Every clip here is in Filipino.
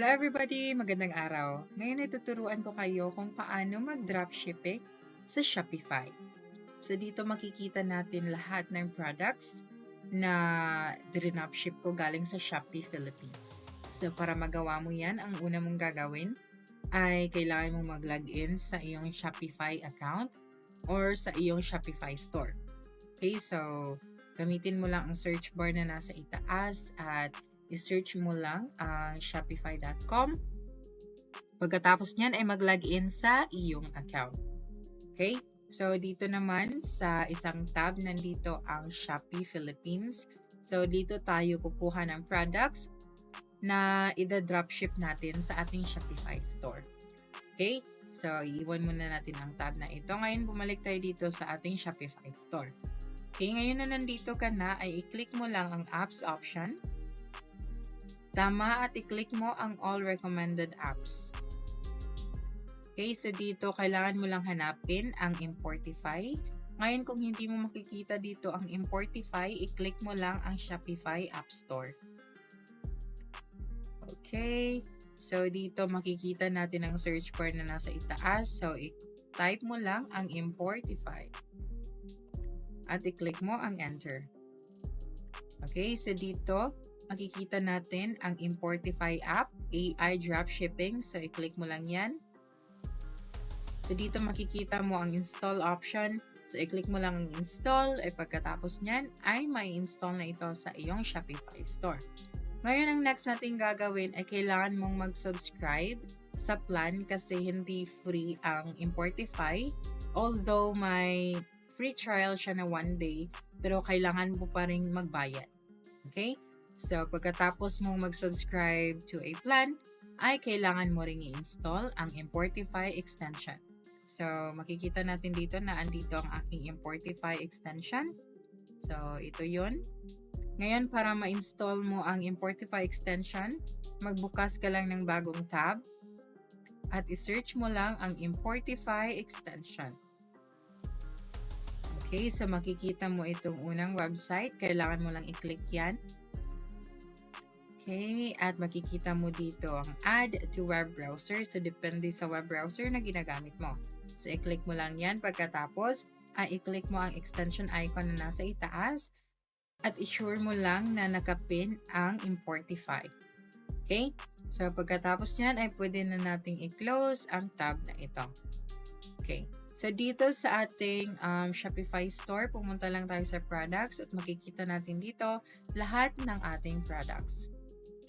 Hello everybody! Magandang araw. Ngayon ay tuturuan ko kayo kung paano mag-dropshipping sa Shopify. So dito makikita natin lahat ng products na dropship ko galing sa Shopee Philippines. So para magawa mo yan, ang una mong gagawin ay kailangan mong mag-login sa iyong Shopify account or sa iyong Shopify store. Okay, so gamitin mo lang ang search bar na nasa itaas at i-search mo lang ang shopify.com. Pagkatapos niyan ay mag-login sa iyong account. Okay? So, dito naman sa isang tab, nandito ang Shopee Philippines. So, dito tayo kukuha ng products na ida-dropship natin sa ating Shopify store. Okay? So, iiwan muna natin ang tab na ito. Ngayon, bumalik tayo dito sa ating Shopify store. Okay, ngayon na nandito ka na, ay i-click mo lang ang apps option. Tama at i-click mo ang all recommended apps. Okay, so dito kailangan mo lang hanapin ang Importify. Ngayon kung hindi mo makikita dito ang Importify, i-click mo lang ang Shopify App Store. Okay, so dito makikita natin ang search bar na nasa itaas. So i-type mo lang ang Importify. At i-click mo ang Enter. Okay, so dito makikita natin ang Importify app, AI Dropshipping. So, i-click mo lang yan. So, dito makikita mo ang install option. So, i-click mo lang ang install. Ay pagkatapos nyan, ay may install na ito sa iyong Shopify store. Ngayon, ang next natin gagawin ay kailangan mong mag-subscribe sa plan kasi hindi free ang Importify. Although may free trial siya na one day, pero kailangan mo pa rin magbayad. Okay? So, pagkatapos mong mag-subscribe to a plan, ay kailangan mo ring i-install ang Importify extension. So, makikita natin dito na andito ang aking Importify extension. So, ito yun. Ngayon, para ma-install mo ang Importify extension, magbukas ka lang ng bagong tab at i-search mo lang ang Importify extension. Okay, so makikita mo itong unang website. Kailangan mo lang i-click yan. Okay, at makikita mo dito ang add to web browser. So, depende sa web browser na ginagamit mo. So, i-click mo lang yan. Pagkatapos, ay i-click mo ang extension icon na nasa itaas at i-sure mo lang na nakapin ang Importify. Okay? So, pagkatapos niyan ay pwede na nating i-close ang tab na ito. Okay. So, dito sa ating um, Shopify store, pumunta lang tayo sa products at makikita natin dito lahat ng ating products.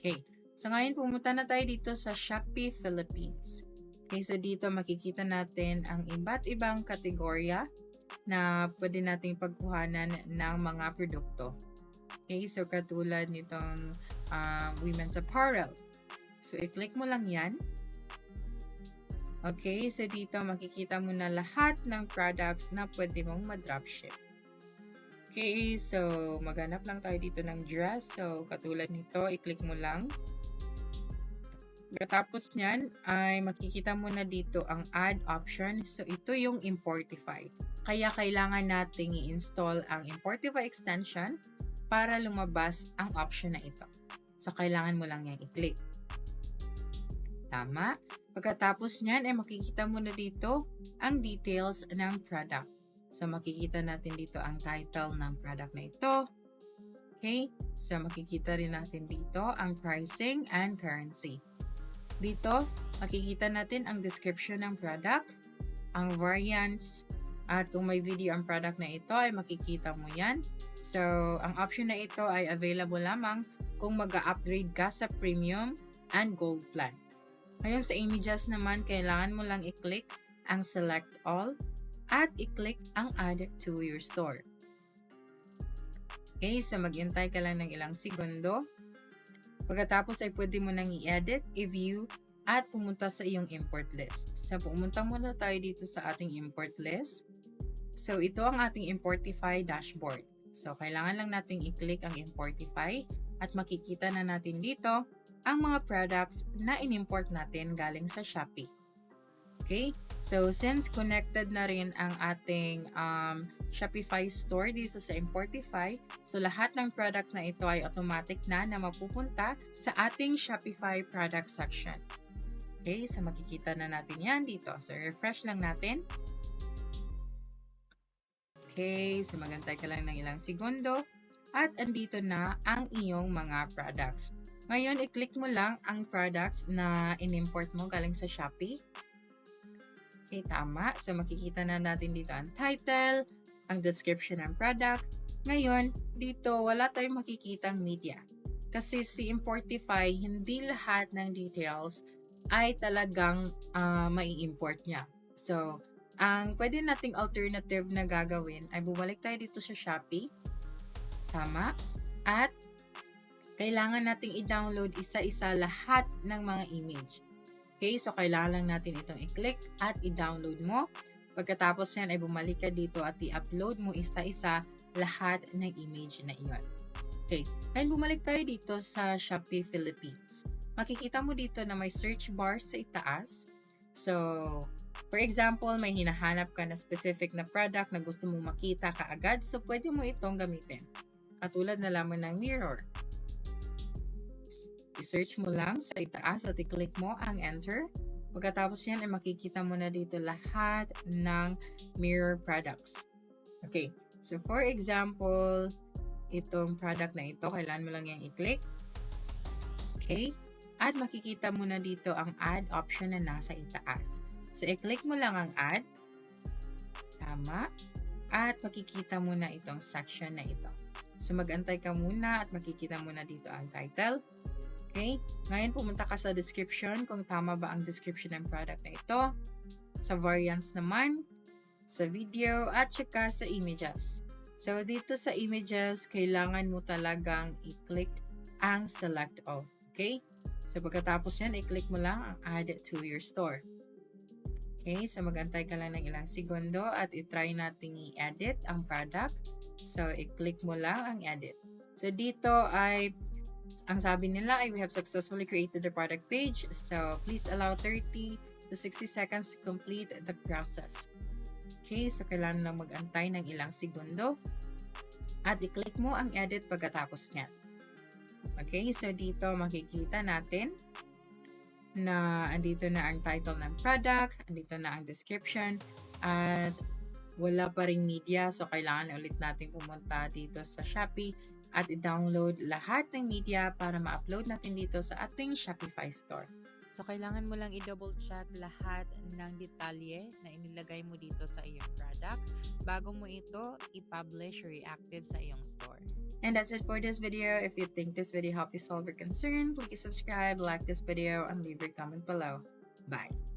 Okay. So, ngayon pumunta na tayo dito sa Shopee Philippines. Okay, so dito makikita natin ang iba't ibang kategorya na pwede nating pagkuhanan ng mga produkto. Okay, so katulad nitong uh, women's apparel. So, i-click mo lang yan. Okay, so dito makikita mo na lahat ng products na pwede mong ma-dropship. Okay, so maghanap lang tayo dito ng dress. So, katulad nito, i-click mo lang. Pagkatapos niyan, ay makikita mo na dito ang add option. So, ito yung Importify. Kaya kailangan nating i-install ang Importify extension para lumabas ang option na ito. So, kailangan mo lang yan i-click. Tama. Pagkatapos niyan, ay makikita mo na dito ang details ng product. So, makikita natin dito ang title ng product na ito. Okay? So, makikita rin natin dito ang pricing and currency. Dito, makikita natin ang description ng product, ang variants, at kung may video ang product na ito, ay makikita mo yan. So, ang option na ito ay available lamang kung mag-upgrade ka sa premium and gold plan. Ngayon sa images naman, kailangan mo lang i-click ang select all at i-click ang add to your store. Okay, so maghintay ka lang ng ilang segundo. Pagkatapos ay pwede mo nang i-edit, i-view, at pumunta sa iyong import list. So, pumunta muna tayo dito sa ating import list. So, ito ang ating Importify dashboard. So, kailangan lang nating i-click ang Importify at makikita na natin dito ang mga products na in-import natin galing sa Shopee. Okay? So, since connected na rin ang ating um, Shopify store dito sa Importify, so lahat ng products na ito ay automatic na na mapupunta sa ating Shopify product section. Okay, so makikita na natin yan dito. So, refresh lang natin. Okay, so magantay ka lang ng ilang segundo. At andito na ang iyong mga products. Ngayon, i-click mo lang ang products na in-import mo galing sa Shopee. Okay, tama. So, makikita na natin dito ang title, ang description ng product. Ngayon, dito wala tayong makikitang media. Kasi si Importify, hindi lahat ng details ay talagang uh, mai-import niya. So, ang pwede nating alternative na gagawin ay bumalik tayo dito sa Shopee. Tama. At kailangan nating i-download isa-isa lahat ng mga image. Okay, so kailangan lang natin itong i-click at i-download mo. Pagkatapos yan ay bumalik ka dito at i-upload mo isa-isa lahat ng image na iyon. Okay, ngayon bumalik tayo dito sa Shopee Philippines. Makikita mo dito na may search bar sa itaas. So, for example, may hinahanap ka na specific na product na gusto mong makita kaagad, so pwede mo itong gamitin. Katulad na lamang ng mirror. I-search mo lang sa itaas at i-click mo ang enter. Pagkatapos yan ay makikita mo na dito lahat ng mirror products. Okay, so for example, itong product na ito, kailangan mo lang yung i-click. Okay, at makikita mo na dito ang add option na nasa itaas. So, i-click mo lang ang add. Tama. At makikita mo na itong section na ito. So, mag-antay ka muna at makikita mo na dito ang title. Okay? Ngayon, pumunta ka sa description kung tama ba ang description ng product na ito. Sa variants naman, sa video, at saka sa images. So, dito sa images, kailangan mo talagang i-click ang select all. Okay? So, pagkatapos yan, i-click mo lang ang add to your store. Okay? So, magantay ka lang ng ilang segundo at i-try nating i-edit ang product. So, i-click mo lang ang edit. So, dito ay ang sabi nila ay we have successfully created the product page. So, please allow 30 to 60 seconds to complete the process. Okay, so kailangan lang mag-antay ng ilang segundo. At i-click mo ang edit pagkatapos niyan. Okay, so dito makikita natin na andito na ang title ng product, andito na ang description, at wala pa ring media. So, kailangan ulit natin pumunta dito sa Shopee at i-download lahat ng media para ma-upload natin dito sa ating Shopify store. So, kailangan mo lang i-double check lahat ng detalye na inilagay mo dito sa iyong product bago mo ito i-publish or i-active sa iyong store. And that's it for this video. If you think this video helped you solve your concern, please subscribe, like this video, and leave your comment below. Bye!